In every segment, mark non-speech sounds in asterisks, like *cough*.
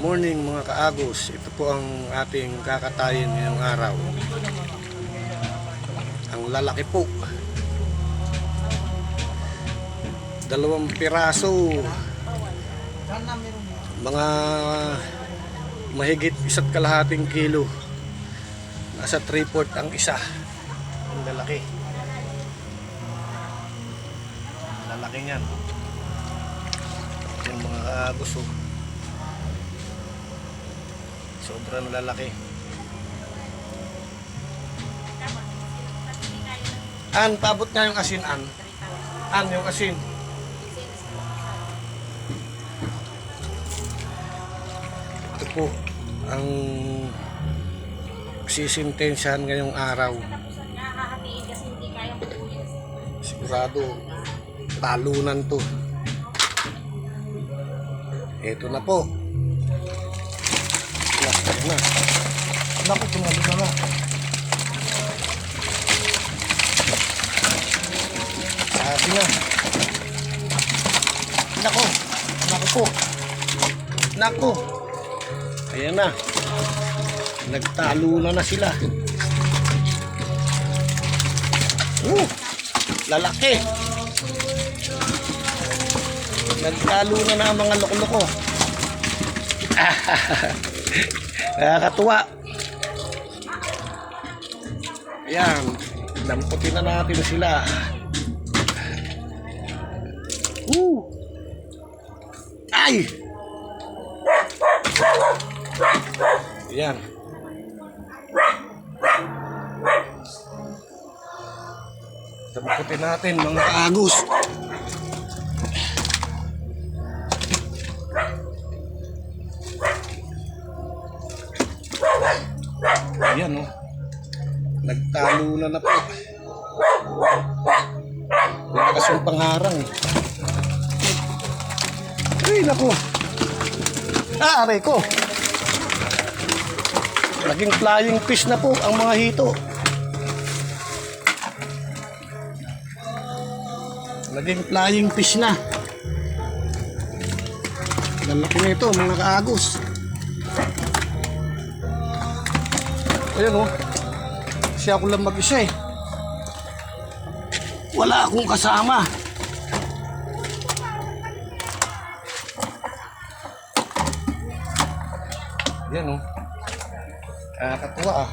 morning mga kaagos. Ito po ang ating kakatayin ngayong araw. Ang lalaki po. Dalawang piraso. Mga mahigit isa't kalahating kilo. Nasa 3-4 ang isa. Ang lalaki. Lalaki niyan. Yung mga kaagos oh. Sobrang lalaki. An, paabot nga yung asin, An. An, yung asin. Ito po, ang sisintensyahan ngayong araw. Sigurado, talunan to. Ito na po. Na. Naku, tumalo na na. Sabi na. Naku. Naku po. Naku. Ayan na. Nagtalo na na sila. Uh, lalaki. Nagtalo na na ang mga loko-loko. *laughs* Nakakatuwa. Ayan. Damputin na natin sila. Woo! Ay! Ayan. Damputin natin mga kaagos. Ayan oh. Nagtalo na na po. Wala kasing pangharang eh. Ay, naku. Ah, aray ko. Naging flying fish na po ang mga hito. Naging flying fish na. Lalaki na ito, mga kaagos. Ayan oh. Kasi ako lang mag-isa eh. Wala akong kasama. Yan oh. Nakakatuwa ah.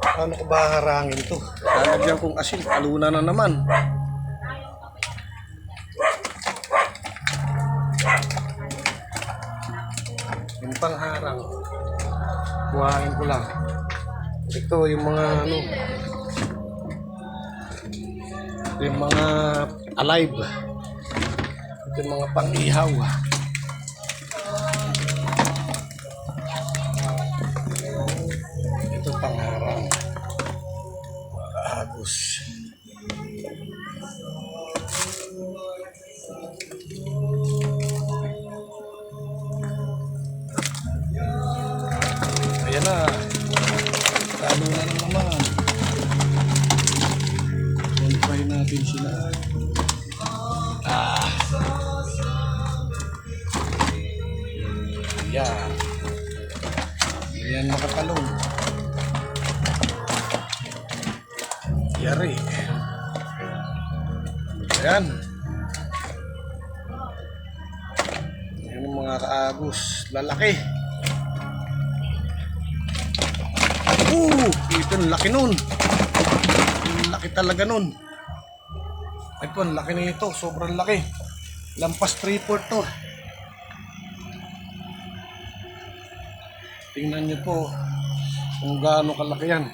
Paano ko ba harangin to? Lalagyan kong asin, kaluna na naman. Yung pangharang. Kuhain ko lang. Ito yung mga ano. Yung mga alive. Ito yung mga pang-ihaw. Ito pangharang. Mga agos. Ayan na. Talo na naman. Qualify natin sila. Ah. Ayan. Ayan nakatalong. Yari. Ayan. Ayan ang mga kaagos. Lalaki. Oo, ito laki nun. Laki talaga nun. Ito, ang laki na ito. Sobrang laki. Lampas 3-4 to. Tingnan nyo po kung gaano kalaki yan.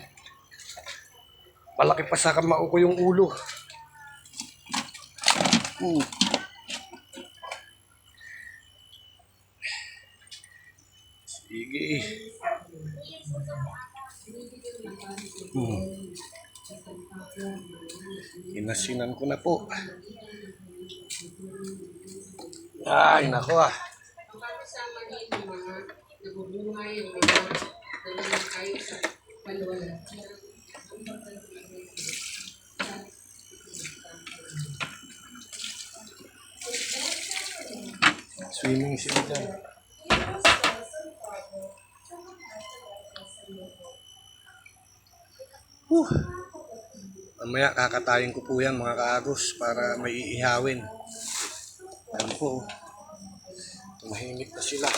Malaki pa sa kamao ko yung ulo. Hmm. Sige. Hmm. Inasinan ko na po. Ay, nako ah. Kasama din yung mga nabubuhay, yung mga nalalakay sa palwala. Swimming. Whew. Mamaya kakatayin ko po yan mga kaagos para may iihawin. Ayan po. Tumahimik na sila.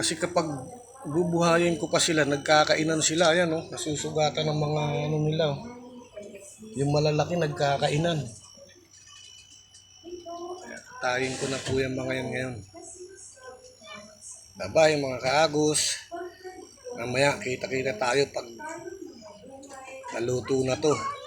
Kasi kapag bubuhayin ko pa sila, nagkakainan sila. Ayan, oh, nasusugatan ng mga ano nila. oh. Yung malalaki nagkakainan. Tayin ko na po yung mga yan ngayon. Bye-bye mga kaagos. Mamaya kita-kita tayo pag naluto na to.